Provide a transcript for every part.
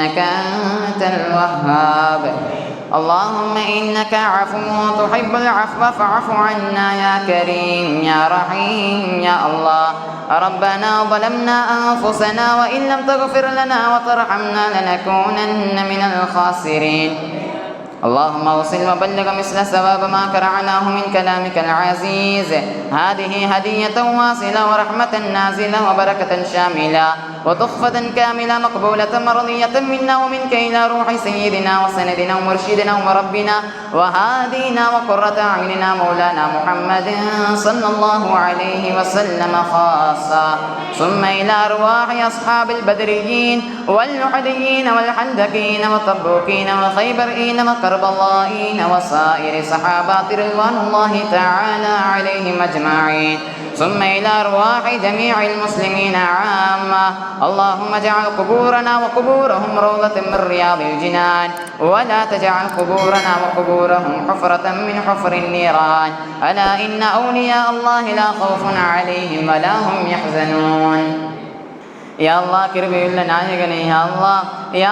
إنك أنت الوهاب. اللهم إنك عفو تحب العفو فاعف عنا يا كريم يا رحيم يا الله. ربنا ظلمنا أنفسنا وإن لم تغفر لنا وترحمنا لنكونن من الخاسرين. اللهم وصل وبلغ مثل ثواب ما قرعناه من كلامك العزيز. هذه هدية واصلة ورحمة نازلة وبركة شاملة وتخفة كاملة مقبولة مرضية منا ومنك إلى روح سيدنا وسندنا ومرشدنا ومربنا وهادينا وقرة أعيننا مولانا محمد صلى الله عليه وسلم خاصة. ثم إلى أرواح أصحاب البدريين واللحديين والحندقين والطبوكين والخيبرين والكربلائين وسائر صحابات رضوان الله تعالى عليهم أجمعين. ثم إلى أرواح جميع المسلمين عامة. اللهم اجعل قبورنا وقبورهم روضة من رياض الجنان. ولا تجعل قبورنا وقبورهم حفرة من حفر النيران. ألا إن أولياء الله لا خوف عليهم ولا هم يحزنون. யா கிருபையுள்ள நாயகனே யா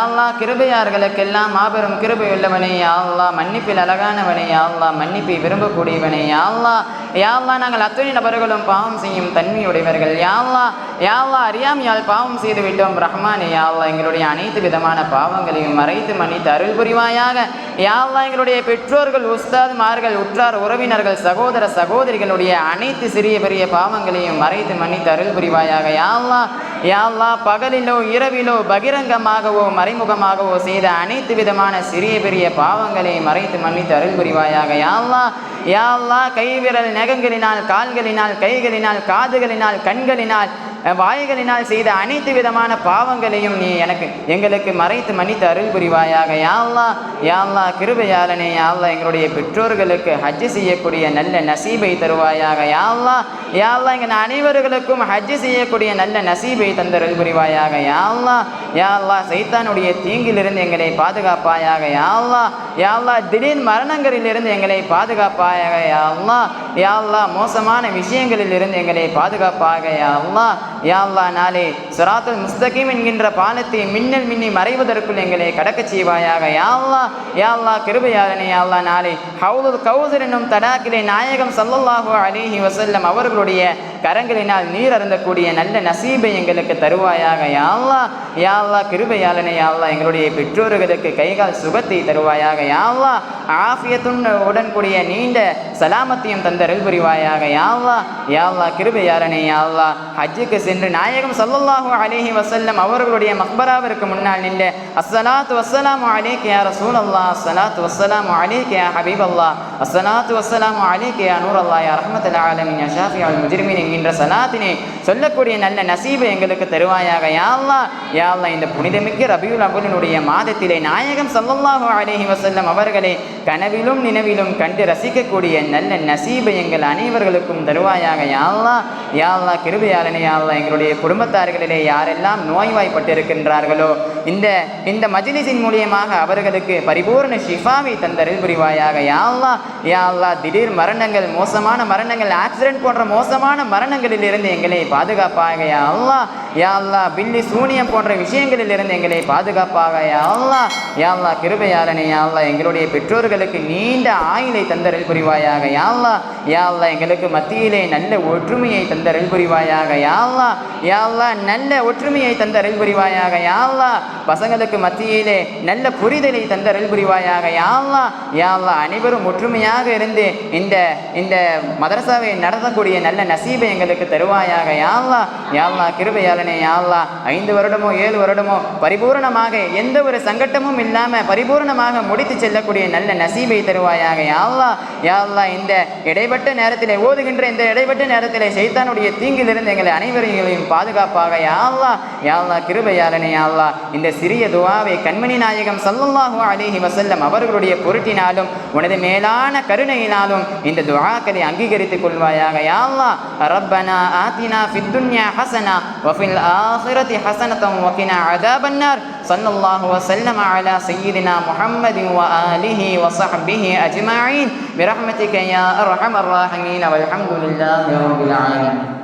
அல்லாஹ். கிருபையார்களுக்கெல்லாம் மாபெரும் கிருபையுள்ளவனே யாழ்லா மன்னிப்பில் அழகானவனே யாழ்லா மன்னிப்பை விரும்பக்கூடியவனே யாழ்லா யாழ்லா நாங்கள் அத்துணை நபர்களும் பாவம் செய்யும் தன்மையுடையவர்கள். யாழ்லா யாழ்லா அறியாமையால் பாவம் செய்து விட்டோம். ரஹ்மானே யாழ்லா எங்களுடைய அனைத்து விதமான பாவங்களையும் மறைத்து மன்னித்து அருள் புரிவாயாக. யாழ்லா எங்களுடைய பெற்றோர்கள் உஸ்தாதுமார்கள் உற்றார் உறவினர்கள் சகோதர சகோதரிகளுடைய அனைத்து சிறிய பெரிய பாவங்களையும் மறைத்து மன்னித்து அருள் புரிவாயாக. யாழ்லா யாழ்லா பகலிலோ இரவிலோ பகிரங்கமாகவோ மறைமுகமாகவோ செய்த அனைத்து விதமான சிறிய பெரிய பாவங்களை மறைத்து மன்னித்து அருள் புரிவாயாக. யாழ்லா யாழ்லா கைவிரல் நகங்களினால் கால்களினால் கைகளினால் காதுகளினால் கண்களினால் வாய்களினால் செய்த அனைத்து விதமான பாவங்களையும் நீ எனக்கு எங்களுக்கு மறைத்து மன்னித்து அருள் புரிவாயாக. யாழ்லா யாழ்லா யா கிருபையாளனே யாழ்லா எங்களுடைய பெற்றோர்களுக்கு ஹஜ் செய்யக்கூடிய நல்ல நசீபை தருவாயாக. யாழ்லா யாழ்லா எங்கள் அனைவர்களுக்கும் ஹஜ் செய்யக்கூடிய நல்ல நசீபை தந்தருள் புரிவாயாக. யாழ்லா யாழ்லா சைத்தானுடைய தீங்கிலிருந்து எங்களை பாதுகாப்பாயாக யா அல்லாஹ் திடீர் மரணங்களிலிருந்து எங்களை பாதுகாப்பாயாக யா யாழ்லா மோசமான விஷயங்களில் இருந்து எங்களை பாதுகாப்பாக யா யாழ்லா நாளே சிராத்துல் முஸ்தகிம் என்கின்ற பாலத்தை மின்னல் மின்னி மறைவதற்குள் எங்களை கடக்கச் செய்வாயாக யா யாழ்லா யா அல்லாஹ் கிருபையாளனே யா நாளே ஹவுலுல் கௌசர் என்னும் தடாக்கிலே நாயகம் சல்லல்லாஹு அலிஹி வசல்லம் அவர்களுடைய கரங்களினால் நீர் அருந்தக்கூடிய நல்ல நசீபை எங்களுக்கு தருவாயாக யா அல்லாஹ் யா யாழ்லா கிருபையாளனே யாழ்லா எங்களுடைய பெற்றோர்களுக்கு கைகால் சுகத்தை தருவாயாக யாழ்லா ஆஃபியத்துன் உடன்கூடிய நீண்ட சலாமத்தையும் தந்தருள் புரிவாயாக. யா அல்லாஹ் கிருபை அல்லாஹ் யாவா யா ஹஜ்ஜுக்கு சென்று நாயகம் ஸல்லல்லாஹு அலேஹி வசல்லம் அவர்களுடைய மக்பராவிற்கு முன்னால் நின்று அஸ்ஸலாத்து வசலாம் அலைக்க யா ரசூலல்லாஹ் அஸ்ஸலாத்து வசலாம் அலைக்க யா ஹபீபல்லாஹ் அஸ்ஸலாத்து வசலாம் அலைக்க யா நூரல்லாஹ் யா ரஹமத்துல ஆலமீன் யா அல் முஜிர்மின் என்கின்ற சலாத்தினை சொல்லக்கூடிய நல்ல நசீபை எங்களுக்கு தருவாயாக. யா அல்லாஹ் இந்த புனிதமிக்க ரபியுல் அவ்வலினுடைய மாதத்திலே நாயகம் ஸல்லல்லாஹு அலேஹி வசல்லம் அவர்களே கனவிலும் நினைவிலும் கண்டு ரசிக்கக்கூடிய நல்ல நசீபை எங்கள் அனைவர்களுக்கும் தருவாயாக யாழ்லா யாழ்லா யா கிருபையாளனே எங்களுடைய குடும்பத்தார்களிலே யாரெல்லாம் நோய்வாய்ப்பட்டிருக்கின்றார்களோ இந்த இந்த மஜிலிசின் மூலியமாக அவர்களுக்கு பரிபூர்ண ஷிஃபாவை தந்தருள் புரிவாயாக யாழ்லா யாழ்லா திடீர் மரணங்கள் மோசமான மரணங்கள் ஆக்சிடென்ட் போன்ற மோசமான மரணங்களில் இருந்து எங்களை பாதுகாப்பாக யா அல்லாஹ் யா பில்லி சூனியம் போன்ற விஷயங்களில் இருந்து எங்களை பாதுகாப்பாக யா அல்லாஹ் யா அல்லாஹ் கிருபையாளனே யா அல்லாஹ் எங்களுடைய அவர்களுக்கு நீண்ட ஆயிலை தந்தரல் புரிவாயாக. யாழ்லா யாழ்லா எங்களுக்கு மத்தியிலே நல்ல ஒற்றுமையை தந்தரல் புரிவாயாக. யாழ்லா யாழ்லா நல்ல ஒற்றுமையை தந்தருள் புரிவாயாக யாழ்லா பசங்களுக்கு மத்தியிலே நல்ல புரிதலை தந்தருள் புரிவாயாக யாழ்லா யாழ்லா அனைவரும் ஒற்றுமையாக இருந்து இந்த இந்த மதரசாவை நடத்தக்கூடிய நல்ல நசீபை எங்களுக்கு தருவாயாக. யாழ்லா யாழ்லா கிருபையாளனே யாழ்லா ஐந்து வருடமோ ஏழு வருடமோ பரிபூரணமாக எந்த ஒரு சங்கட்டமும் இல்லாமல் பரிபூரணமாக முடித்து செல்லக்கூடிய நல்ல நசீபை தருவாயாக. யாழ்லா யாழ்லா இந்த இடைப்பட்ட நேரத்திலே ஓதுகின்ற இந்த இடைப்பட்ட நேரத்திலே சைத்தானுடைய தீங்கிலிருந்து எங்களை அனைவரையும் பாதுகாப்பாக. யாழ்லா யாழ்லா கிருபையாளனே யாழ்லா இந்த சிறிய துவாவை கண்மணி நாயகம் சல்லுல்லாஹு அலிஹி வசல்லம் அவர்களுடைய பொருட்டினாலும் உனது மேலான கருணையினாலும் இந்த துவாக்களை அங்கீகரித்துக் கொள்வாயாக. யாழ்லா ரப்பனா ஆத்தினா ஃபித்துன்யா ஹசனா வஃபில் ஆஹிரதி ஹசனத்தம் வக்கினா அதாபன்னார். சல்லல்லாஹு வசல்லம் அலா சையீதினா முஹம்மது வ ஆலிஹி வசஹபிஹி அஜ்மாயின். برحمتك يا أرحم الراحمين والحمد لله رب العالمين